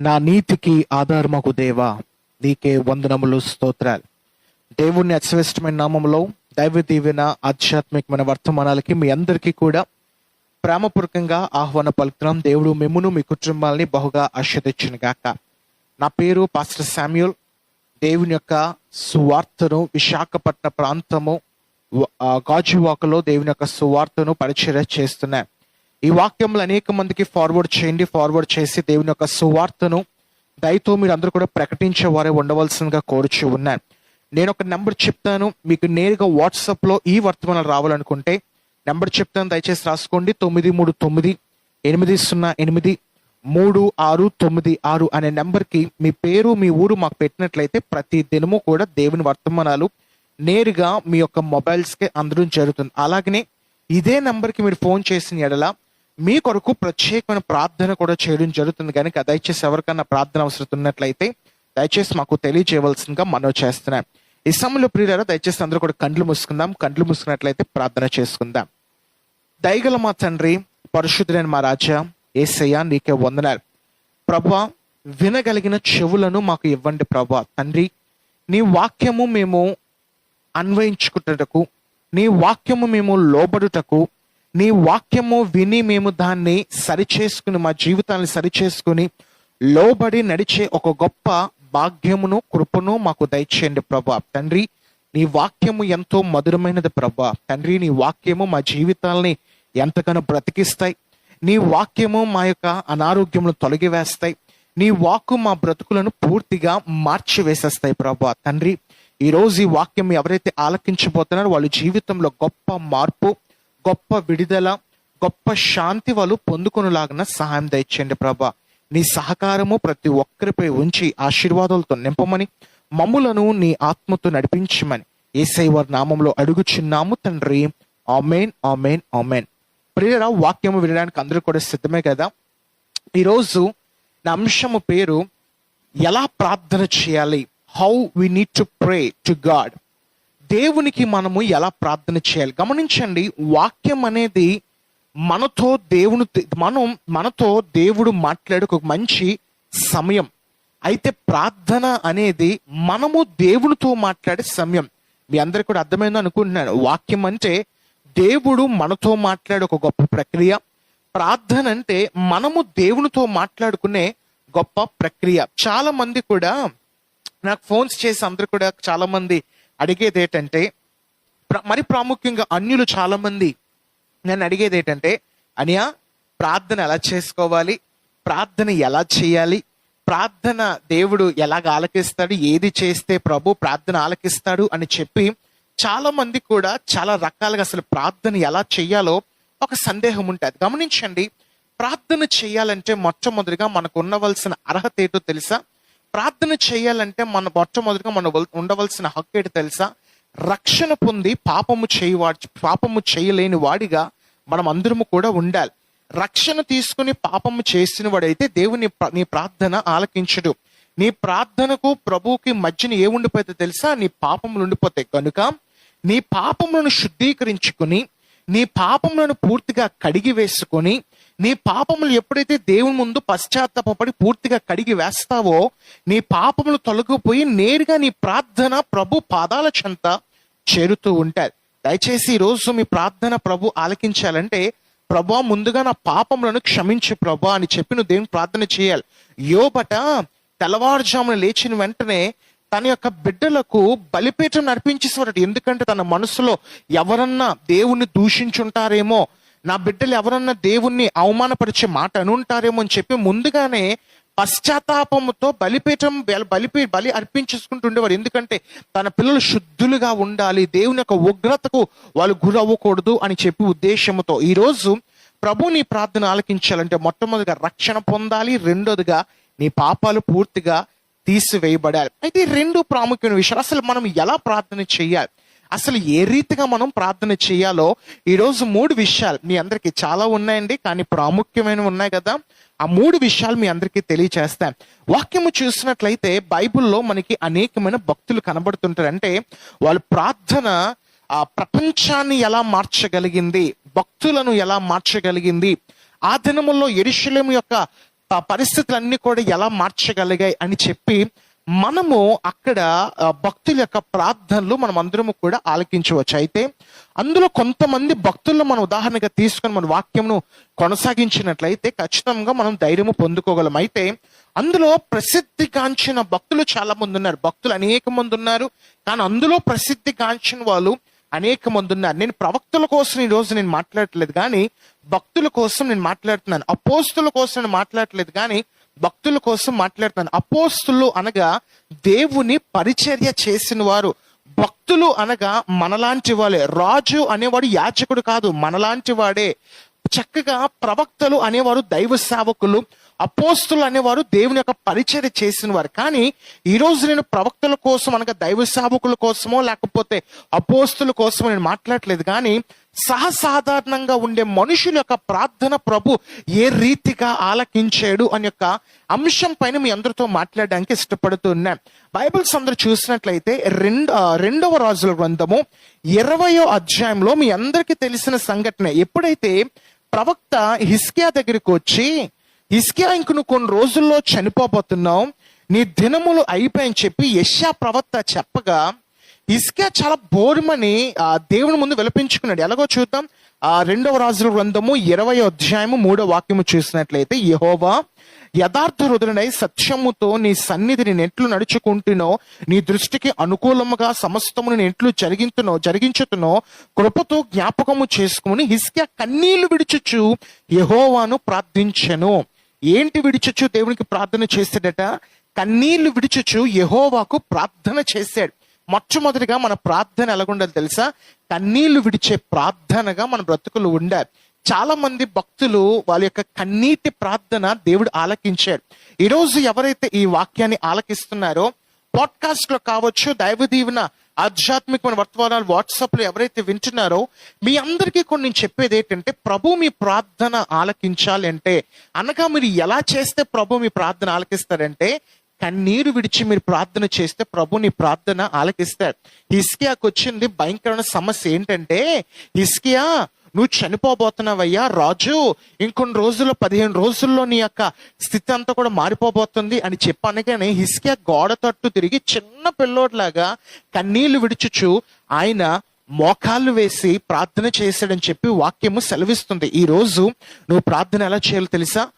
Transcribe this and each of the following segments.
నా నీతికి ఆధారమగు దేవా నీకే వందనములు స్తోత్రాలు. దేవుణ్ణి అశ్రేష్టమైన నామంలో దైవ దీవెన ఆధ్యాత్మికమైన వర్తమానాలకి మీ అందరికీ కూడా ప్రేమపూర్వకంగా ఆహ్వాన పలుకుతున్నాం. దేవుడు మిమ్మును మీ కుటుంబాలని బహుగా ఆశ్రదించిన గాక. నా పేరు పాస్టర్ శామ్యూల్ దేవుని యొక్క సువార్తను విశాఖపట్నం ప్రాంతము గాజువాకలో దేవుని యొక్క సువార్తను పరిచయ చేస్తున్నాను. ఈ వాక్యములు అనేక మందికి ఫార్వర్డ్ చేయండి ఫార్వర్డ్ చేసి దేవుని యొక్క సువార్తను దయతో మీరు అందరూ కూడా ప్రకటించే వారే ఉండవలసిందిగా కోరుచు ఉన్నాను. నేను ఒక నెంబర్ చెప్తాను మీకు నేరుగా వాట్సాప్లో ఈ వర్తమానాలు రావాలనుకుంటే నెంబర్ చెప్తాను దయచేసి రాసుకోండి తొమ్మిది మూడు తొమ్మిది ఎనిమిది సున్నా ఎనిమిది మూడు ఆరు తొమ్మిది ఆరు అనే నెంబర్కి మీ పేరు మీ ఊరు మాకు పెట్టినట్లయితే ప్రతి దినము కూడా దేవుని వర్తమానాలు నేరుగా మీ యొక్క మొబైల్స్కి అందడం జరుగుతుంది. అలాగనే ఇదే నెంబర్కి మీరు ఫోన్ చేసిన ఎడల మీ కొరకు ప్రత్యేకమైన ప్రార్థన కూడా చేయడం జరుగుతుంది. కనుక దయచేసి ఎవరికైనా ప్రార్థన అవసరం ఉన్నట్లయితే దయచేసి మాకు తెలియజేయవలసిందిగా మనం చేస్తున్నాం. ఈ సమయంలో ప్రియులారా దయచేసి అందరూ కూడా కండ్లు మూసుకుందాం. కండ్లు మూసుకున్నట్లయితే ప్రార్థన చేసుకుందాం. దయగల మా తండ్రి పరిశుద్ధులైన మా రాజా ఏసయ్య నీకే వందనాలు. ప్రభా వినగలిగిన చెవులను మాకు ఇవ్వండి ప్రభా. తండ్రి నీ వాక్యము మేము అన్వయించుకుటకు నీ వాక్యము మేము లోబడుటకు నీ వాక్యము విని మేము దాన్ని సరిచేసుకుని మా జీవితాన్ని సరిచేసుకుని లోబడి నడిచే ఒక గొప్ప భాగ్యమును కృపను మాకు దయచేయండి ప్రభా. తండ్రి నీ వాక్యము ఎంతో మధురమైనది ప్రభా. తండ్రి నీ వాక్యము మా జీవితాల్ని ఎంతగానో బ్రతికిస్తాయి. నీ వాక్యము మా యొక్క అనారోగ్యమును తొలగివేస్తాయి. నీ వాక్కు మా బ్రతుకులను పూర్తిగా మార్చి వేసేస్తాయి ప్రభా. తండ్రి ఈ రోజు ఈ వాక్యం ఎవరైతే ఆలకించబోతున్నారో వాళ్ళ జీవితంలో గొప్ప మార్పు గొప్ప విడుదల గొప్ప శాంతి వాళ్ళు పొందుకునేలాగిన సహాయం దయచేయండి ప్రభా. నీ సహకారము ప్రతి ఒక్కరిపై ఉంచి ఆశీర్వాదాలతో నింపమని మమ్ములను నీ ఆత్మతో నడిపించమని ఏసై వారి నామంలో అడుగుచున్నాము తండ్రి. Amen amen amen. ప్రియరా వాక్యము వినడానికి అందరూ కూడా సిద్ధమే కదా? ఈరోజు నా అంశము పేరు ఎలా ప్రార్థన చేయాలి? How we need to pray to God దేవునికి మనము ఎలా ప్రార్థన చేయాలి? గమనించండి వాక్యం అనేది మనతో దేవుని మనం మనతో దేవుడు మాట్లాడే ఒక మంచి సమయం. అయితే ప్రార్థన అనేది మనము దేవునితో మాట్లాడే సమయం. మీ అందరికి కూడా అర్థమైంది అనుకుంటున్నాను. వాక్యం అంటే దేవుడు మనతో మాట్లాడే ఒక గొప్ప ప్రక్రియ. ప్రార్థన అంటే మనము దేవునితో మాట్లాడుకునే గొప్ప ప్రక్రియ. చాలా మంది కూడా నాకు ఫోన్స్ చేసి అందరు కూడా చాలా మంది అడిగేది ఏంటంటే ప్ర- మరి ప్రాముఖ్యంగా అన్యులు చాలా మంది నన్ను అడిగేది ఏంటంటే అనియా ప్రార్థన ఎలా చేసుకోవాలి? ప్రార్థన ఎలా చేయాలి? ప్రార్థన దేవుడు ఎలాగ ఆలకిస్తాడు? ఏది చేస్తే ప్రభు ప్రార్థన ఆలకిస్తాడు? అని చెప్పి చాలా మంది కూడా చాలా రకాలుగా అసలు ప్రార్థన ఎలా చేయాలో ఒక సందేహం ఉంటుంది. గమనించండి ప్రార్థన చేయాలంటే మొట్టమొదటిగా మనకు ఉండవలసిన అర్హత ఏంటో తెలుసా? ప్రార్థన చేయాలంటే మన మొట్టమొదటిగా మనం ఉండవలసిన హక్కు ఏంటో తెలుసా? రక్షణ పొంది పాపము చేయవాడు పాపము చేయలేని వాడిగా మనం అందరము కూడా ఉండాలి. రక్షణ తీసుకుని పాపము చేసిన వాడైతే దేవుని నీ ప్రార్థన ఆలకించడు. నీ ప్రార్థనకు ప్రభువుకి మధ్యన ఏ ఉండిపోతే తెలుసా? నీ పాపములు ఉండిపోతాయి. కనుక నీ పాపములను శుద్ధీకరించుకుని నీ పాపములను పూర్తిగా కడిగి వేసుకొని నీ పాపములు ఎప్పుడైతే దేవుని ముందు పశ్చాత్తాపడి పూర్తిగా కడిగి వేస్తావో నీ పాపములు తొలగిపోయి నేరుగా నీ ప్రార్థన ప్రభు పాదాల చెంత చేరుతూ ఉంటాయి దయచేసి ఈ రోజు మీ ప్రార్థన ప్రభు ఆలకించాలంటే ప్రభా ముందుగా నా పాపములను క్షమించు ప్రభా అని చెప్పి నువ్వు దేవుని ప్రార్థన చేయాలి. యోబట తెల్లవారుజామున లేచిన వెంటనే తన యొక్క బిడ్డలకు బలిపీఠం నడిపించేసేవాడు ఎందుకంటే తన మనసులో ఎవరన్నా దేవుణ్ణి దూషించుంటారేమో నా బిడ్డలు ఎవరన్నా దేవుణ్ణి అవమానపరిచే మాట అనుంటారేమో అని చెప్పి ముందుగానే పశ్చాత్తాపముతో బలిపీఠం బలిపీ బలి అర్పించేసుకుంటుండేవారు ఎందుకంటే తన పిల్లలు శుద్ధులుగా ఉండాలి. దేవుని యొక్క ఉగ్రతకు వాళ్ళు గురవ్వకూడదు అని చెప్పి ఉద్దేశంతో ఈ రోజు ప్రభు నీ ప్రార్థన ఆలకించాలంటే మొట్టమొదటిగా రక్షణ పొందాలి. రెండోదిగా నీ పాపాలు పూర్తిగా తీసివేయబడాలి. అయితే రెండు ప్రాముఖ్యమైన విషయాలు అసలు మనం ఎలా ప్రార్థన చేయాలి? అసలు ఏ రీతిగా మనం ప్రార్థన చేయాలో ఈరోజు మూడు విషయాలు మీ అందరికీ చాలా ఉన్నాయండి కానీ ప్రాముఖ్యమైనవి ఉన్నాయి కదా. ఆ మూడు విషయాలు మీ అందరికీ తెలియచేస్తాను. వాక్యము చూసినట్లయితే బైబిల్లో మనకి అనేకమైన భక్తులు కనబడుతుంటారు అంటే వాళ్ళ ప్రార్థన ఆ ప్రపంచాన్ని ఎలా మార్చగలిగింది భక్తులను ఎలా మార్చగలిగింది ఆ దినముల్లో ఎరుశలేము యొక్క పరిస్థితులన్నీ కూడా ఎలా మార్చగలిగాయి అని చెప్పి మనము అక్కడ భక్తుల యొక్క ప్రార్థనలు మనం అందరము కూడా ఆలకించవచ్చు. అయితే అందులో కొంతమంది భక్తులను మనం ఉదాహరణగా తీసుకొని మన వాక్యంను కొనసాగించినట్లయితే ఖచ్చితంగా మనం ధైర్యము పొందుకోగలం. అయితే అందులో ప్రసిద్ధిగాంచిన భక్తులు చాలా మంది ఉన్నారు. భక్తులు అనేక మంది ఉన్నారు. కానీ అందులో ప్రసిద్ధిగాంచిన వాళ్ళు అనేక మంది ఉన్నారు. నేను ప్రవక్తల కోసం ఈ రోజు నేను మాట్లాడట్లేదు కానీ భక్తుల కోసం నేను మాట్లాడుతున్నాను. అపోస్తుల కోసం నేను మాట్లాడట్లేదు కానీ భక్తుల కోసం మాట్లాడుతున్నాను. అపోస్తులు అనగా దేవుని పరిచర్య చేసిన వారు భక్తులు అనగా మనలాంటి వాళ్ళే. రాజు అనేవాడు యాచకుడు కాదు మనలాంటి వాడే. చక్కగా ప్రవక్తలు అనేవారు దైవ సేవకులు. అపోస్తులు అనేవారు దేవుని యొక్క పరిచర్య చేసిన వారు కానీ ఈ రోజు నేను ప్రవక్తల కోసం అనగా దైవ సేవకుల కోసమో లేకపోతే అపోస్తుల కోసమో నేను మాట్లాడట్లేదు. కానీ సహసాధారణంగా ఉండే మనుషుల యొక్క ప్రార్థన ప్రభు ఏ రీతిగా ఆలకించాడు అని యొక్క అంశం పైన మీ అందరితో మాట్లాడడానికి ఇష్టపడుతున్నాం బైబిల్స్ అందరూ చూసినట్లయితే రెండు రెండవ రాజుల గ్రంథము ఇరవయో అధ్యాయంలో మీ అందరికీ తెలిసిన సంఘటన. ఎప్పుడైతే ప్రవక్త హిస్కియా దగ్గరికి వచ్చి హిస్కియా ఇంక నువ్వు కొన్ని రోజుల్లో చనిపోబోతున్నావు. నీ దినములు అయిపోయని చెప్పి యశ్యా ప్రవక్త చెప్పగా ఇస్కే చాలా బోరుమని ఆ దేవుని ముందు విలపించుకున్నాడు. ఎలాగో చూద్దాం. ఆ రెండవ రాజుల గ్రంథము ఇరవై అధ్యాయము మూడో వాక్యము చూసినట్లయితే యహోవా యథార్థ హృదయుడై సత్యముతో నీ సన్నిధిని నెట్లు నడుచుకుంటునో నీ దృష్టికి అనుకూలముగా సమస్తమును నెట్లు జరిగించునో జరిగింతునో జరిగించుతునో కృపతో జ్ఞాపకము చేసుకుని హిస్కియా కన్నీళ్ళు విడిచుచు యహోవాను ప్రార్థించెను. ఏంటి విడిచుచు దేవునికి ప్రార్థన చేశాడట కన్నీళ్ళు విడిచుచు యహోవాకు ప్రార్థన చేశాడు. మొట్టమొదటిగా మన ప్రార్థన ఎలాగుండాలి తెలుసా? కన్నీళ్ళు విడిచే ప్రార్థనగా మన బ్రతుకులు ఉండాలి. చాలా మంది భక్తులు వాళ్ళ యొక్క కన్నీటి ప్రార్థన దేవుడు ఆలకించాడు. ఈరోజు ఎవరైతే ఈ వాక్యాన్ని ఆలకిస్తున్నారో పాడ్కాస్ట్లో కావచ్చు దైవ దీవెన ఆధ్యాత్మికమైన వర్తమానాలు వాట్సాప్లో ఎవరైతే వింటున్నారో మీ అందరికీ కొన్ని నేను చెప్పేది ఏంటంటే ప్రభు మీ ప్రార్థన ఆలకించాలి అంటే అనగా మీరు ఎలా చేస్తే ప్రభు మీ ప్రార్థన ఆలకిస్తారంటే కన్నీరు విడిచి మీరు ప్రార్థన చేస్తే ప్రభు నీ ప్రార్థన ఆలకిస్తాడు. హిస్కియాకు వచ్చింది భయంకరమైన సమస్య ఏంటంటే హిస్కియా నువ్వు చనిపోబోతున్నావయ్యా రాజు ఇంకొన్ని రోజుల్లో పదిహేను రోజుల్లో నీ యొక్క స్థితి అంతా కూడా మారిపోబోతుంది అని చెప్పనగానే హిస్కియా గోడ తట్టు తిరిగి చిన్న పిల్లోడ్లాగా కన్నీళ్ళు విడిచుచు ఆయన మోకాళ్ళు వేసి ప్రార్థన చేశాడని చెప్పి వాక్యము సెలవిస్తుంది. ఈ రోజు నువ్వు ప్రార్థన ఎలా చేయాలో తెలుసా?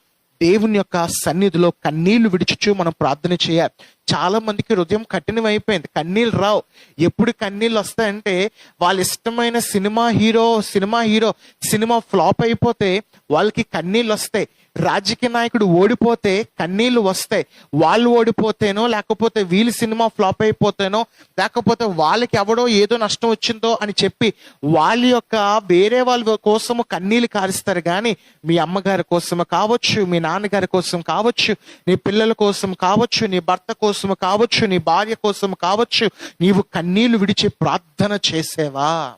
దేవుని యొక్క సన్నిధిలో కన్నీళ్ళు విడిచుచు మనం ప్రార్థన చేయాలి చాలా మందికి హృదయం కఠినం అయిపోయింది కన్నీళ్ళు రావు. ఎప్పుడు కన్నీళ్ళు వస్తాయంటే వాళ్ళ ఇష్టమైన cinema hero cinema hero cinema flop అయిపోతే వాళ్ళకి కన్నీళ్ళు వస్తాయి. రాజకీయ నాయకుడు ఓడిపోతే కన్నీళ్ళు వస్తాయి. వాళ్ళు ఓడిపోతేనో లేకపోతే వీళ్ళ సినిమా ఫ్లాప్ అయిపోతేనో లేకపోతే వాళ్ళకి ఎవడో ఏదో నష్టం వచ్చిందో అని చెప్పి వాళ్ళ యొక్క వేరే వాళ్ళ కోసము కన్నీళ్ళు కారుస్తారు. కానీ మీ అమ్మగారి కోసం కావచ్చు మీ నాన్నగారి కోసం కావచ్చు నీ పిల్లల కోసం కావచ్చు నీ భర్త కోసం కావచ్చు నీ భార్య కోసం కావచ్చు నీవు కన్నీళ్ళు విడిచి ప్రార్థన చేసేవా?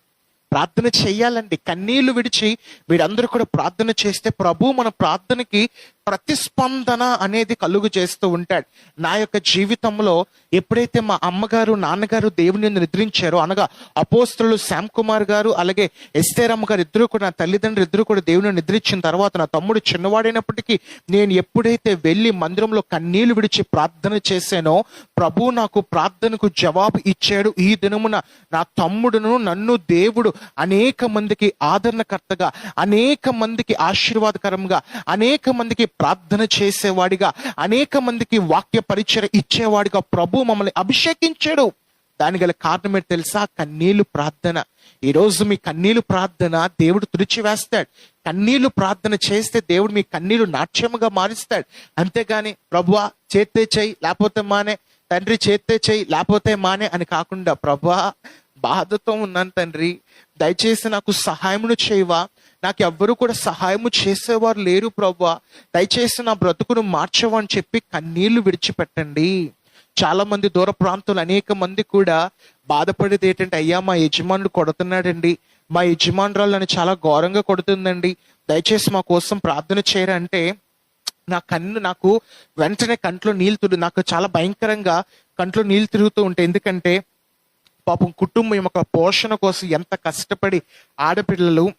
ప్రార్థన చేయాలండి. కన్నీళ్ళు విడిచి వీరందరూ కూడా ప్రార్థన చేస్తే ప్రభు మన ప్రార్థనకి ప్రతిస్పందన అనేది కలుగు చేస్తూ ఉంటాడు. నా యొక్క జీవితంలో ఎప్పుడైతే మా అమ్మగారు నాన్నగారు దేవుని నిద్రించారో అనగా అపోస్తులు శ్యామ్ కుమార్ గారు అలాగే ఎస్తేరమ్మ గారు ఇద్దరు కూడా నా తల్లిదండ్రులు ఇద్దరు కూడా దేవుని నిద్రించిన తర్వాత నా తమ్ముడు చిన్నవాడైనప్పటికీ నేను ఎప్పుడైతే వెళ్ళి మందిరంలో కన్నీళ్ళు విడిచి ప్రార్థన చేశానో ప్రభు నాకు ప్రార్థనకు జవాబు ఇచ్చాడు. ఈ దినమున నా తమ్ముడును నన్ను దేవుడు అనేక మందికి ఆదరణకర్తగా అనేక మందికి ఆశీర్వాదకరంగా అనేక మందికి ప్రార్థన చేసేవాడిగా అనేక మందికి వాక్య పరిచయ ఇచ్చేవాడిగా ప్రభు మమ్మల్ని అభిషేకించాడు. దాని గల కారణం ఏంటి తెలుసా? కన్నీళ్ళు ప్రార్థన. ఈ రోజు మీ కన్నీళ్ళు ప్రార్థన దేవుడు తుడిచివేస్తాడు. కన్నీళ్ళు ప్రార్థన చేస్తే దేవుడు మీ కన్నీళ్ళు నాట్యముగా మారుస్తాడు. అంతేగాని ప్రభువా చేస్తే చేయి లేకపోతే మానే. తండ్రి చేస్తే చేయి లేకపోతే మానే అని కాకుండా ప్రభా బాధతో ఉన్నాను తండ్రి. దయచేసి నాకు సహాయమును చేయవా? నాకు ఎవ్వరు కూడా సహాయము చేసేవారు లేరు ప్రవ్వా. దయచేసి నా బ్రతుకును మార్చవా అని చెప్పి కన్నీళ్ళు విడిచిపెట్టండి. చాలా మంది దూర ప్రాంతాలు అనేక మంది కూడా బాధపడేది ఏంటంటే అయ్యా మా యజమానుడు కొడుతున్నాడండి. మా యజమానురాలు నన్ను చాలా ఘోరంగా కొడుతుందండి. దయచేసి మా కోసం ప్రార్థన చేయరంటే నా కన్ను నాకు వెంటనే కంట్లో నీళ్ళు తిరుగు నాకు చాలా భయంకరంగా కంట్లో నీళ్ళు తిరుగుతూ ఉంటాయి ఎందుకంటే పాపం కుటుంబం యొక్క పోషణ కోసం ఎంత కష్టపడి ఆడపిల్లలు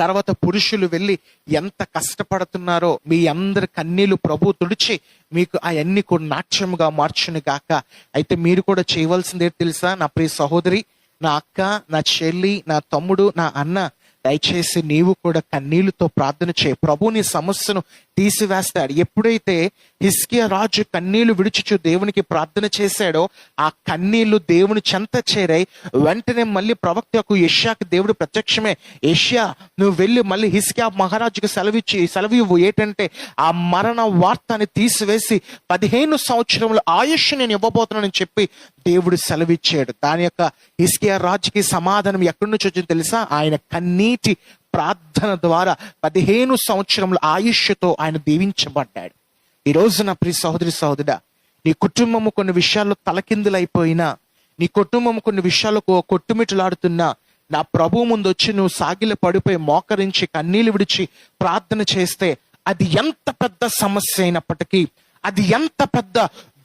తర్వాత పురుషులు వెళ్ళి ఎంత కష్టపడుతున్నారో మీ అందరి కన్నీలు ప్రభు తుడిచి మీకు అవన్నీ కూడా నాట్యముగా మార్చును గాక. అయితే మీరు కూడా చేయవలసింది తెలుసా? నా ప్రియ సహోదరి నా అక్క నా చెల్లి నా తమ్ముడు నా అన్న దయచేసి నీవు కూడా కన్నీళ్ళతో ప్రార్థన చేయి. ప్రభు నీ సమస్యను తీసివేస్తాడు. ఎప్పుడైతే హిస్కియా రాజు కన్నీళ్ళు విడిచుచు దేవునికి ప్రార్థన చేశాడో ఆ కన్నీళ్ళు దేవుని చెంత చేరాయి. వెంటనే మళ్ళీ ప్రవక్తకు యష్యాకి దేవుడు ప్రత్యక్షమే యష్యా నువ్వు వెళ్ళి మళ్ళీ హిస్కియా మహారాజుకి సెలవిచ్చి సెలవు ఇవ్వు. ఏంటంటే ఆ మరణ వార్తని తీసివేసి పదిహేను సంవత్సరముల ఆయుష్ నేను ఇవ్వబోతున్నానని చెప్పి దేవుడు సెలవిచ్చాడు. దాని యొక్క హిస్కియా రాజుకి సమాధానం ఎక్కడి నుంచి వచ్చింది తెలుసా? ఆయన కన్నీటి ప్రార్థన ద్వారా పదిహేను సంవత్సరముల ఆయుష్యతో ఆయన దీవించబడ్డాడు. ఈ రోజు నా ప్రియ సహోదరి సహోదరుడా నీ కుటుంబము కొన్ని విషయాల్లో తలకిందులైపోయినా నీ కుటుంబం కొన్ని విషయాలకు కొట్టుమిటలాడుతున్నా నా ప్రభు ముందు వచ్చి నువ్వు సాగిల పడిపోయి మోకరించి కన్నీళ్ళు విడిచి ప్రార్థన చేస్తే అది ఎంత పెద్ద సమస్య అయినప్పటికీ అది ఎంత పెద్ద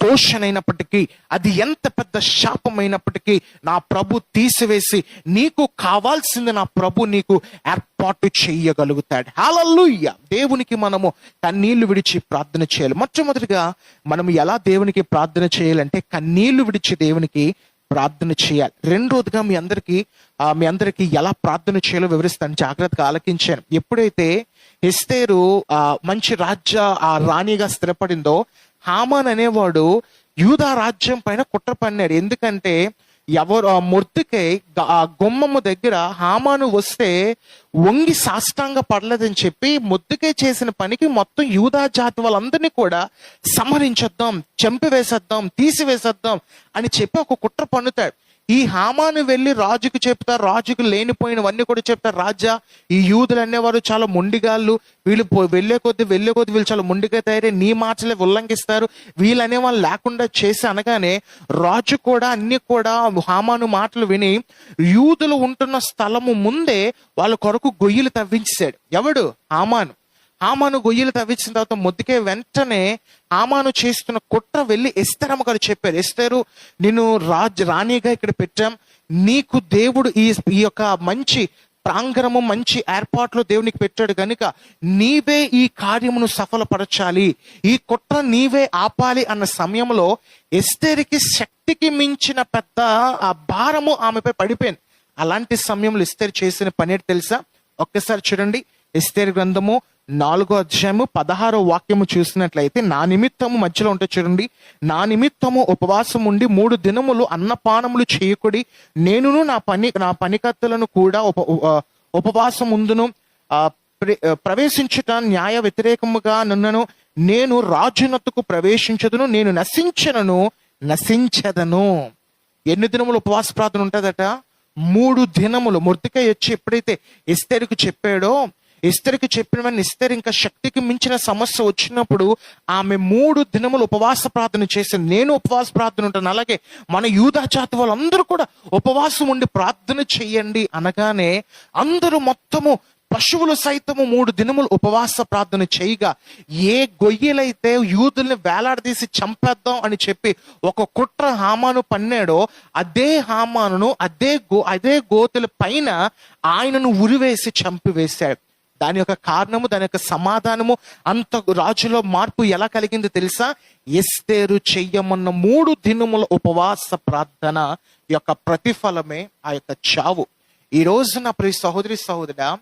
దోషనైనప్పటికీ అది ఎంత పెద్ద శాపమైనప్పటికీ నా ప్రభు తీసివేసి నీకు కావాల్సింది నా ప్రభు నీకు ఏర్పాటు చేయగలుగుతాడు హాలల్లుయ్య దేవునికి మనము కన్నీళ్ళు విడిచి ప్రార్థన చేయాలి. మొట్టమొదటిగా మనం ఎలా దేవునికి ప్రార్థన చేయాలంటే కన్నీళ్ళు విడిచి దేవునికి ప్రార్థన చేయాలి. రెండోదిగా మీ అందరికి మీ అందరికి ఎలా ప్రార్థన చేయాలో వివరిస్తాను. జాగ్రత్తగా ఆలకించాను. ఎప్పుడైతే ఎస్తేరు ఆ మంచి రాజ్య ఆ రాణిగా స్థిరపడిందో హామాన్ అనేవాడు యూదా రాజ్యం పైన కుట్ర పన్నాడు. ఎందుకంటే ఎవరు ఆ మూర్తికై ఆ గుమ్మము దగ్గర హామాను వస్తే వంగి సాష్టాంగ పడలేదని చెప్పి ముద్దుకే చేసిన పనికి మొత్తం యూదా జాతి వాళ్ళందరినీ కూడా సంహరించేద్దాం చంపివేసేద్దాం తీసివేసేద్దాం అని చెప్పి ఒక కుట్ర పన్నుతాడు. ఈ హామాను వెళ్ళి రాజుకు చెప్తారు రాజుకు లేనిపోయినవన్నీ కూడా చెప్తారు రాజా ఈ యూదులు అనేవారు చాలా మొండిగాళ్ళు వీళ్ళు వెళ్ళే కొద్ది వెళ్ళే కొద్ది వీళ్ళు చాలా మొండిగా తయారై నీ మాటలే ఉల్లంఘిస్తారు వీళ్ళు వాళ్ళు లేకుండా చేసి అనగానే రాజు కూడా అన్ని కూడా హామాను మాటలు విని యూదులు ఉంటున్న స్థలము ముందే వాళ్ళ కొరకు గొయ్యలు తవ్వించాడు ఎవడు? హామాను. ఆమాను గొయ్యలు తవ్వించిన తర్వాత ముద్దుకే వెంటనే ఆమాను చేస్తున్న కుట్ర వెళ్ళి ఎస్తరమ్మ గారు చెప్పారు. ఎస్తరు నిన్ను రాజ్ రాణిగా ఇక్కడ పెట్టాం. నీకు దేవుడు ఈ ఈ యొక్క మంచి ప్రాంగణము మంచి ఏర్పాట్లు దేవునికి పెట్టాడు కనుక నీవే ఈ కార్యమును సఫలపరచాలి. ఈ కుట్ర నీవే ఆపాలి అన్న సమయంలో ఎస్తేరికి శక్తికి మించిన పెద్ద ఆ భారము ఆమెపై పడిపోయింది. అలాంటి సమయంలో ఇస్తేరు చేసిన పని తెలుసా? ఒక్కసారి చూడండి. ఎస్తేరు గ్రంథము నాలుగో అధ్యాయము పదహారో వాక్యము చూసినట్లయితే నా నిమిత్తము మధ్యలో ఉంటే చూడండి నా నిమిత్తము ఉపవాసం ఉండి మూడు దినములు అన్నపానములు చేయకుడి నేనును నా పని నా పనికత్తులను కూడా ఉప ఉపవాసం ఉందును ప్రవేశించుట న్యాయ వ్యతిరేకముగా నన్నను నేను రాజునత్తుకు ప్రవేశించదును నేను నశించనను నశించదను. ఎన్ని దినములు ఉపవాస ప్రార్థన ఉంటుందట? మూడు దినములు. ముర్తికై వచ్చి ఎప్పుడైతే ఎస్తేరుకు చెప్పాడో ఇస్తరికి చెప్పిన ఇస్తరి ఇంకా శక్తికి మించిన సమస్య వచ్చినప్పుడు ఆమె మూడు దినములు ఉపవాస ప్రార్థన చేసింది. నేను ఉపవాస ప్రార్థన ఉంటాను. అలాగే మన యూదా జాతి వాళ్ళందరూ కూడా ఉపవాసం ఉండి ప్రార్థన చెయ్యండి అనగానే అందరూ మొత్తము పశువులు సైతము మూడు దినములు ఉపవాస ప్రార్థన చేయగా ఏ గొయ్యలైతే యూదుల్ని వేలాడదీసి చంపేద్దాం అని చెప్పి ఒక కుట్ర హామాను పన్నాడో అదే హామానును అదే గో అదే గోతుల పైన ఆయనను ఉరివేసి చంపివేశాడు. దాని యొక్క కారణము దాని యొక్క సమాధానము అంత రాజులో మార్పు ఎలా కలిగిందో తెలుసా? ఎస్తేరు చెయ్యమన్న మూడు దినముల ఉపవాస ప్రార్థన యొక్క ప్రతిఫలమే ఆ యొక్క చావు. ఈ రోజు నా ప్రియ సహోదరి సహోదర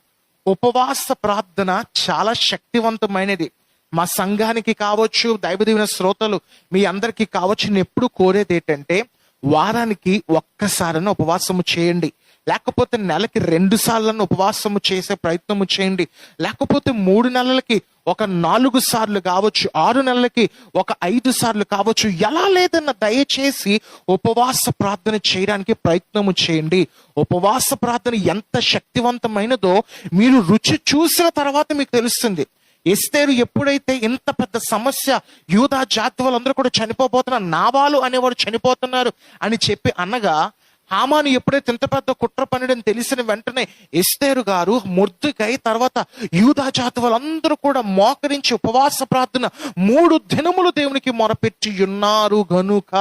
ఉపవాస ప్రార్థన చాలా శక్తివంతమైనది. మా సంఘానికి కావచ్చు దైవదీవిన శ్రోతలు మీ అందరికీ కావచ్చు నేను ఎప్పుడు కోరేది ఏంటంటే వారానికి ఒక్కసారైనా ఉపవాసము చేయండి. లేకపోతే నెలకి రెండు సార్లను ఉపవాసము చేసే ప్రయత్నము చేయండి. లేకపోతే మూడు నెలలకి ఒక నాలుగు సార్లు కావచ్చు ఆరు నెలలకి ఒక ఐదు సార్లు కావచ్చు ఎలా లేదన్న దయచేసి ఉపవాస ప్రార్థన చేయడానికి ప్రయత్నము చేయండి. ఉపవాస ప్రార్థన ఎంత శక్తివంతమైనదో మీరు రుచి చూసిన తర్వాత మీకు తెలుస్తుంది. ఎస్తేరు ఎప్పుడైతే ఇంత పెద్ద సమస్య యూదా జాతి వాళ్ళందరూ కూడా చనిపోబోతున్నారు నావాలు అనేవాడు చనిపోతున్నారు అని చెప్పి అనగా హామాను ఎప్పుడైతే ఇంత పెద్ద కుట్ర పనిడని తెలిసిన వెంటనే ఎస్తేరు గారు ముర్దుకై తర్వాత యూదా జాతి వాళ్ళందరూ కూడా మోకరించి ఉపవాస ప్రార్థన మూడు దినములు దేవునికి మొరపెట్టి ఉన్నారు గనుక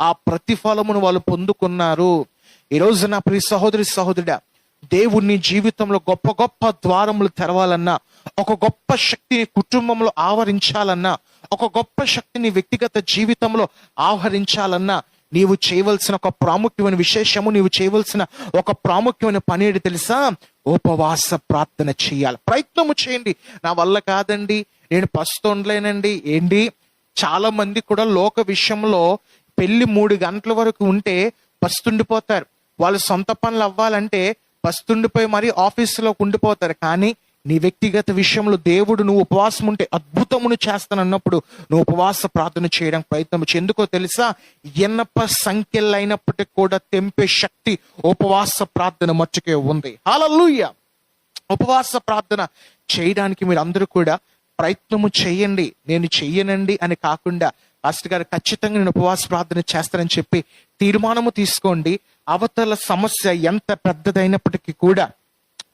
ఆ ప్రతిఫలమును వాళ్ళు పొందుకున్నారు. ఈ నా ప్రియ సహోదరి సహోదరుడా దేవుణ్ణి జీవితంలో గొప్ప గొప్ప ద్వారములు తెరవాలన్నా ఒక గొప్ప శక్తిని కుటుంబంలో ఆవరించాలన్నా ఒక గొప్ప శక్తిని వ్యక్తిగత జీవితంలో ఆవరించాలన్నా నీవు చేయవలసిన ఒక ప్రాముఖ్యమైన విశేషము నీవు చేయవలసిన ఒక ప్రాముఖ్యమైన పని ఏంటి తెలుసా? ఉపవాస ప్రార్థన చేయాలి. ప్రయత్నము చేయండి. నా వల్ల కాదండి. నేను పస్తుండలేనండి ఏంటి? చాలా మంది కూడా లోక విషయంలో పెళ్ళి మూడు గంటల వరకు ఉంటే పస్తుండిపోతారు. వాళ్ళు సొంత పనులు అవ్వాలంటే పస్తుండిపోయి మరీ ఆఫీసులో ఉండిపోతారు. కానీ నీ వ్యక్తిగత విషయంలో దేవుడు నువ్వు ఉపవాసం ఉంటే అద్భుతమును చేస్తానన్నప్పుడు నువ్వు ఉపవాస ప్రార్థన చేయడానికి ప్రయత్నం ఎందుకో తెలుసా? ఎన్నప సంఖ్యలైనప్పటికి కూడా తెంపే శక్తి ఉపవాస ప్రార్థన మట్టుకే ఉంది. హాలూయ ఉపవాస ప్రార్థన చేయడానికి మీరు అందరూ కూడా ప్రయత్నము చేయండి. నేను చెయ్యనండి అని కాకుండా పాస్టర్ గారు ఖచ్చితంగా నేను ఉపవాస ప్రార్థన చేస్తానని చెప్పి తీర్మానము తీసుకోండి. అవతల సమస్య ఎంత పెద్దదైనప్పటికీ కూడా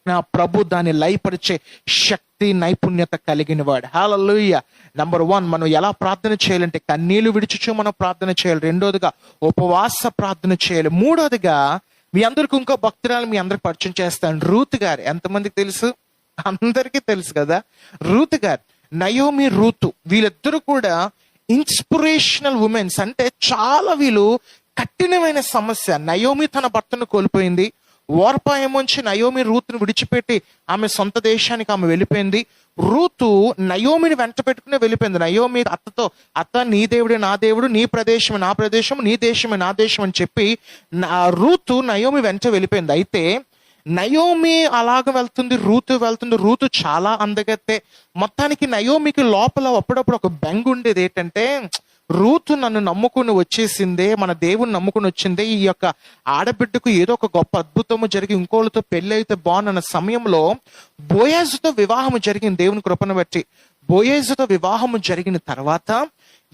నా ప్రభు దాన్ని లయపరిచే శక్తి నైపుణ్యత కలిగిన వాడు హాలూయ నంబర్ వన్ మనం ఎలా ప్రార్థన చేయాలంటే కన్నీళ్ళు విడిచుచు మనం ప్రార్థన చేయాలి. రెండోదిగా ఉపవాస ప్రార్థన చేయాలి. మూడోదిగా మీ అందరికి ఇంకో భక్తురాలు మీ అందరికి పరిచయం చేస్తాను. రూత్ గారు ఎంతమందికి తెలుసు? అందరికీ తెలుసు కదా? రూత్ గారు నయోమి రూతు వీళ్ళిద్దరూ కూడా ఇన్స్పిరేషనల్ ఉమెన్స్ అంటే చాలా వీళ్ళు కఠినమైన సమస్య. నయోమి తన భర్తను కోల్పోయింది. ఓర్పాయముంచి నయోమి రూత్ను విడిచిపెట్టి ఆమె సొంత దేశానికి ఆమె వెళ్ళిపోయింది. రూతు నయోమిని వెంట పెట్టుకుని వెళ్ళిపోయింది. నయోమి అత్తతో అత్త నీ దేవుడే నా దేవుడు నీ ప్రదేశమే నా ప్రదేశం నీ దేశమే నా దేశం అని చెప్పి నా రూతు నయోమి వెంట వెళ్ళిపోయింది. అయితే నయోమి అలాగ వెళ్తుంది రూతు వెళ్తుంది. రూతు చాలా అందగత్తే. మొత్తానికి నయోమికి లోపల అప్పుడప్పుడు ఒక బెంగ్ ఉండేది ఏంటంటే రూతు నన్ను నమ్ముకుని వచ్చేసిందే మన దేవుని నమ్ముకుని వచ్చిందే ఈ యొక్క ఆడబిడ్డకు ఏదో ఒక గొప్ప అద్భుతము జరిగి ఇంకోళ్ళతో పెళ్ళి అయితే బాగున్న సమయంలో బోయాజుతో వివాహము జరిగింది దేవుని కృపను బట్టి బోయేజుతో వివాహము జరిగిన తర్వాత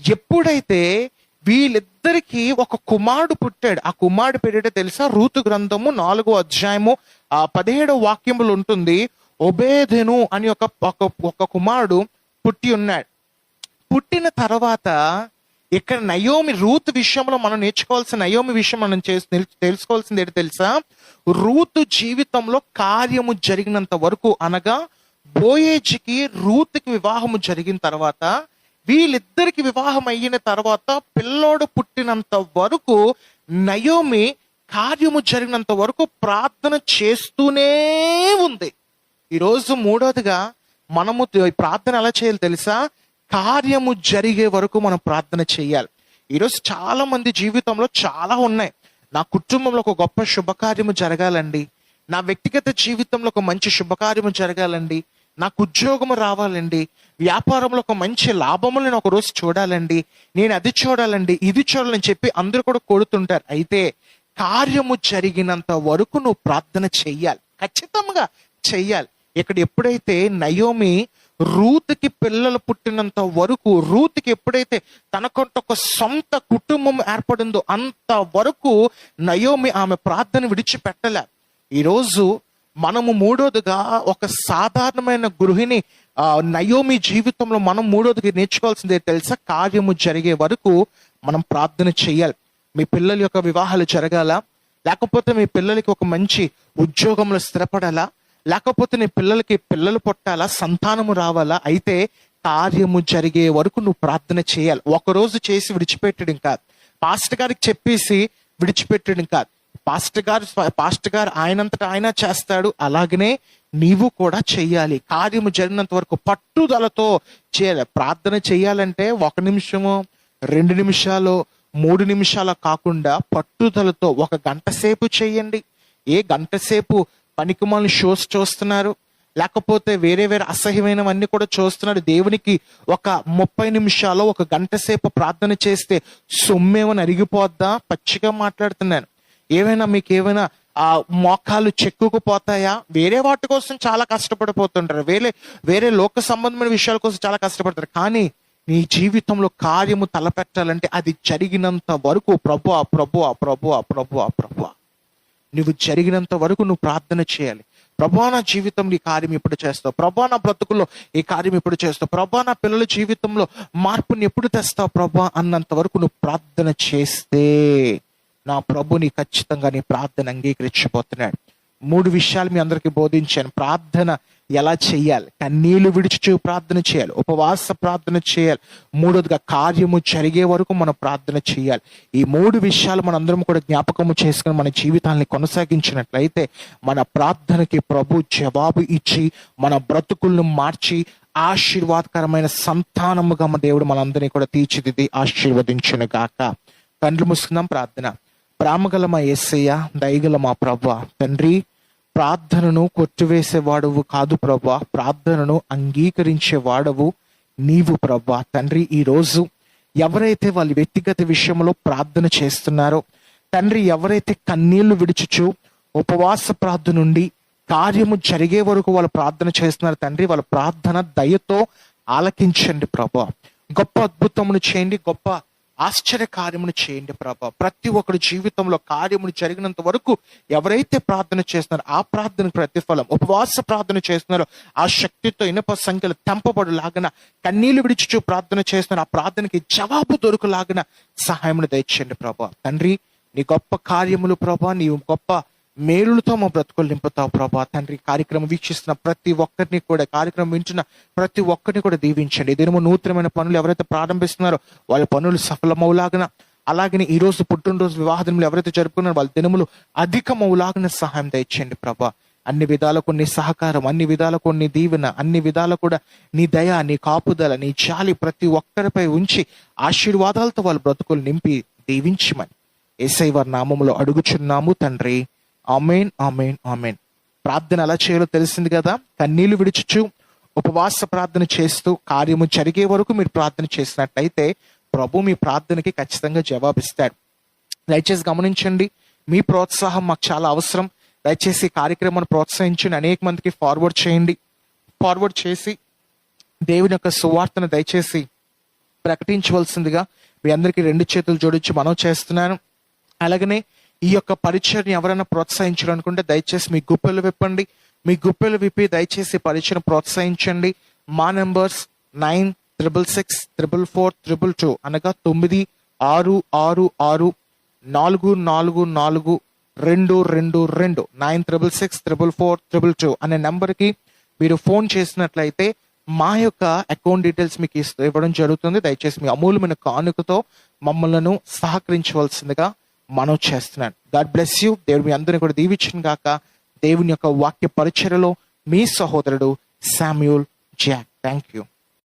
ఎప్పుడైతే వీళ్ళిద్దరికీ ఒక కుమారుడు పుట్టాడు ఆ కుమారుడు పేరేటో తెలుసా? రూతు గ్రంథము నాలుగో అధ్యాయము ఆ పదిహేడో వాక్యములు ఉంటుంది ఒబేధెను అని ఒక- ఒక కుమారుడు పుట్టి ఉన్నాడు. పుట్టిన తర్వాత ఇక్కడ నయోమి రూత్ విషయంలో మనం నేర్చుకోవాల్సిన నయోమి విషయం మనం చేసి తెలుసుకోవాల్సింది ఏంటి తెలుసా? రూతు జీవితంలో కార్యము జరిగినంత వరకు అనగా బోయేజ్కి రూత్కి వివాహము జరిగిన తర్వాత వీళ్ళిద్దరికి వివాహం అయిన తర్వాత పిల్లోడు పుట్టినంత వరకు నయోమి కార్యము జరిగినంత వరకు ప్రార్థన చేస్తూనే ఉంది. ఈరోజు మూడోదిగా మనము ప్రార్థన ఎలా చేయాలి తెలుసా? కార్యము జరిగే వరకు మనం ప్రార్థన చేయాలి. ఈరోజు చాలా మంది జీవితంలో చాలా ఉన్నాయి. నా కుటుంబంలో ఒక గొప్ప శుభకార్యము జరగాలండి. నా వ్యక్తిగత జీవితంలో ఒక మంచి శుభకార్యము జరగాలండి. నాకు ఉద్యోగము రావాలండి. వ్యాపారంలో ఒక మంచి లాభము నేను ఒకరోజు చూడాలండి. నేను అది చూడాలండి ఇది చూడాలని చెప్పి అందరూ కూడా కోరుతుంటారు. అయితే కార్యము జరిగినంత వరకు నువ్వు ప్రార్థన చెయ్యాలి ఖచ్చితంగా చెయ్యాలి ఇక్కడ ఎప్పుడైతే నయోమి రూత్కి పిల్లలు పుట్టినంత వరకు రూత్కి ఎప్పుడైతే తనకంట ఒక సొంత కుటుంబం ఏర్పడిందో అంత వరకు నయోమి ఆమె ప్రార్థన విడిచిపెట్టలే. ఈరోజు మనము మూడోదిగా ఒక సాధారణమైన గృహిణి నయోమి జీవితంలో మనం మూడోదిగా నేర్చుకోవాల్సిందే తెలుసా? కార్యము జరిగే వరకు మనం ప్రార్థన చేయాలి. మీ పిల్లల యొక్క వివాహాలు జరగాల లేకపోతే మీ పిల్లలకి ఒక మంచి ఉద్యోగంలో స్థిరపడాలా? లేకపోతే నీ పిల్లలకి పిల్లలు పుట్టాలా సంతానము రావాలా అయితే కార్యము జరిగే వరకు నువ్వు ప్రార్థన చేయాలి. ఒకరోజు చేసి విడిచిపెట్టడం కాదు. పాస్టర్ గారికి చెప్పేసి విడిచిపెట్టడం కాదు. పాస్టర్ గారు పాస్టర్ గారు ఆయనంతటా ఆయన చేస్తాడు అలాగనే నీవు కూడా చెయ్యాలి కార్యము జరిగినంత వరకు పట్టుదలతో చేయాలి. ప్రార్థన చేయాలంటే ఒక నిమిషము రెండు నిమిషాలు మూడు నిమిషాలు కాకుండా పట్టుదలతో ఒక గంట సేపు చేయండి. ఏ గంట సేపు పనికిమాలను షోస్ చూస్తున్నారు. లేకపోతే వేరే వేరే అసహ్యమైనవన్నీ కూడా చూస్తున్నాడు దేవునికి ఒక ముప్పై నిమిషాలు ఒక గంట సేపు ప్రార్థన చేస్తే సొమ్మేమని అరిగిపోద్దా? పచ్చిగా మాట్లాడుతున్నాను. ఏమైనా మీకు ఏమైనా ఆ మోకాలు చెక్కుకుపోతాయా? వేరే వాటి కోసం చాలా కష్టపడిపోతుంటారు. వేరే వేరే లోక సంబంధమైన విషయాల కోసం చాలా కష్టపడతారు. కానీ నీ జీవితంలో కార్యము తలపెట్టాలంటే అది జరిగినంత వరకు ప్రభు ప్రభు ప్రభు ప్రభు ప్రభు. నువ్వు జరిగినంత వరకు నువ్వు ప్రార్థన చేయాలి. ప్రభా నా జీవితం ఈ కార్యం ఎప్పుడు చేస్తావు? ప్రభా నా బ్రతుకుల్లో ఈ కార్యం ఎప్పుడు చేస్తావు? ప్రభా నా పిల్లల జీవితంలో మార్పుని ఎప్పుడు తెస్తావు? ప్రభా అన్నంత వరకు నువ్వు ప్రార్థన చేస్తే నా ప్రభుని ఖచ్చితంగా నీ ప్రార్థన అంగీకరించబోతున్నాడు. మూడు విషయాలు మీ అందరికి బోధించాను. ప్రార్థన ఎలా చేయాలి? కన్నీళ్ళు విడిచుచు ప్రార్థన చేయాలి. ఉపవాస ప్రార్థన చేయాలి. మూడోదిగా కార్యము జరిగే వరకు మనం ప్రార్థన చేయాలి. ఈ మూడు విషయాలు మనందరం కూడా జ్ఞాపకము చేసుకుని మన జీవితాన్ని కొనసాగించినట్లయితే మన ప్రార్థనకి ప్రభు జవాబు ఇచ్చి మన బ్రతుకులను మార్చి ఆశీర్వాదకరమైన సంతానముగా మన దేవుడు మనందరినీ కూడా తీర్చిదిద్ది ఆశీర్వదించును గాక కండ్లు ముసుకుందాం ప్రార్థన. ప్రేమగల మా యేసయ్య? దయగల మా ప్రభు? తండ్రి ప్రార్థనను కొట్టివేసేవాడవు కాదు ప్రభా. ప్రార్థనను అంగీకరించేవాడవు నీవు ప్రభా. తండ్రి ఈ రోజు ఎవరైతే వాళ్ళ వ్యక్తిగత విషయంలో ప్రార్థన చేస్తున్నారో తండ్రి ఎవరైతే కన్నీళ్ళు విడిచుచు ఉపవాస ప్రార్థన నుండి కార్యము జరిగే వరకు వాళ్ళు ప్రార్థన చేస్తున్నారు తండ్రి వాళ్ళ ప్రార్థన దయతో ఆలకించండి ప్రభా. గొప్ప అద్భుతమును చేయండి గొప్ప ఆశ్చర్య కార్యమును చేయండి ప్రభా. ప్రతి ఒక్కరి జీవితంలో కార్యమును జరిగినంత వరకు ఎవరైతే ప్రార్థన చేస్తున్నారో ఆ ప్రార్థన ప్రతిఫలం ఉపవాస ప్రార్థన చేస్తున్నారో ఆ శక్తితో ఇనప సంఖ్యలు తెంపబడు లాగన కన్నీళ్ళు విడిచుచు ప్రార్థన చేస్తున్నారు ఆ ప్రార్థనకి జవాబు దొరుకులాగిన సహాయమును దయచేయండి ప్రభా. తండ్రి నీ గొప్ప కార్యములు ప్రభా నీ గొప్ప మేలులతో మా బ్రతుకులు నింపుతావు ప్రభా. తండ్రి కార్యక్రమం వీక్షిస్తున్న ప్రతి ఒక్కరిని కూడా కార్యక్రమం వింటున్న ప్రతి ఒక్కరిని కూడా దీవించండి. ఇదేమో నూతనమైన పనులు ఎవరైతే ప్రారంభిస్తున్నారో వాళ్ళ పనులు సఫలమవులాగిన అలాగనే ఈ రోజు పుట్టినరోజు వివాహ దినములు ఎవరైతే జరుపుకున్నారో వాళ్ళ దినములు అధికమవులాగిన సహాయం దయచేయండి ప్రభా. అన్ని విధాలకు నీ సహకారం అన్ని విధాలకు నీ దీవెన అన్ని విధాల కూడా నీ దయ నీ కాపుదల నీ చాలి ప్రతి ఒక్కరిపై ఉంచి ఆశీర్వాదాలతో వాళ్ళ బ్రతుకులు నింపి దీవించమని. ఏసై వారి నామంలో అడుగుచున్నాము తండ్రి. Amen amen amen. ప్రార్థన ఎలా చేయాలో తెలిసింది కదా? కన్నీళ్ళు విడిచుచు ఉపవాస ప్రార్థన చేస్తూ కార్యము జరిగే వరకు మీరు ప్రార్థన చేసినట్లయితే ప్రభు మీ ప్రార్థనకి ఖచ్చితంగా జవాబిస్తాడు. దయచేసి గమనించండి మీ ప్రోత్సాహం మాకు చాలా అవసరం. దయచేసి కార్యక్రమాన్ని ప్రోత్సహించండి అనేక మందికి ఫార్వర్డ్ చేయండి. ఫార్వర్డ్ చేసి దేవుని యొక్క సువార్తను దయచేసి ప్రకటించవలసిందిగా మీ అందరికీ రెండు చేతులు జోడించి మనం చేస్తున్నాను. అలాగనే ఈ యొక్క పరిచయని ఎవరైనా ప్రోత్సహించాలనుకుంటే దయచేసి మీ గుప్పెలు విప్పండి. మీ గుప్పెలు విప్పి దయచేసి పరిచయను ప్రోత్సహించండి. మా numbers nine triple six triple four triple two అనగా తొమ్మిది ఆరు ఆరు ఆరు నాలుగు నాలుగు నాలుగు రెండు రెండు రెండు nine triple six triple four triple two అనే నెంబర్కి మీరు ఫోన్ చేసినట్లయితే మా యొక్క అకౌంట్ డీటెయిల్స్ మీకు ఇస్తూ ఇవ్వడం జరుగుతుంది. దయచేసి మీ అమూల్యమైన కానుకతో మమ్మల్ని సహకరించవలసిందిగా మనం చేస్తున్నాను గాడ్ బ్లెస్ యూ దేవుడు మీ అందరిని కూడా దీవించిన గాక. దేవుని యొక్క వాక్య పరిచయలో మీ సహోదరుడు శామ్యూల్ జాక్. Thank you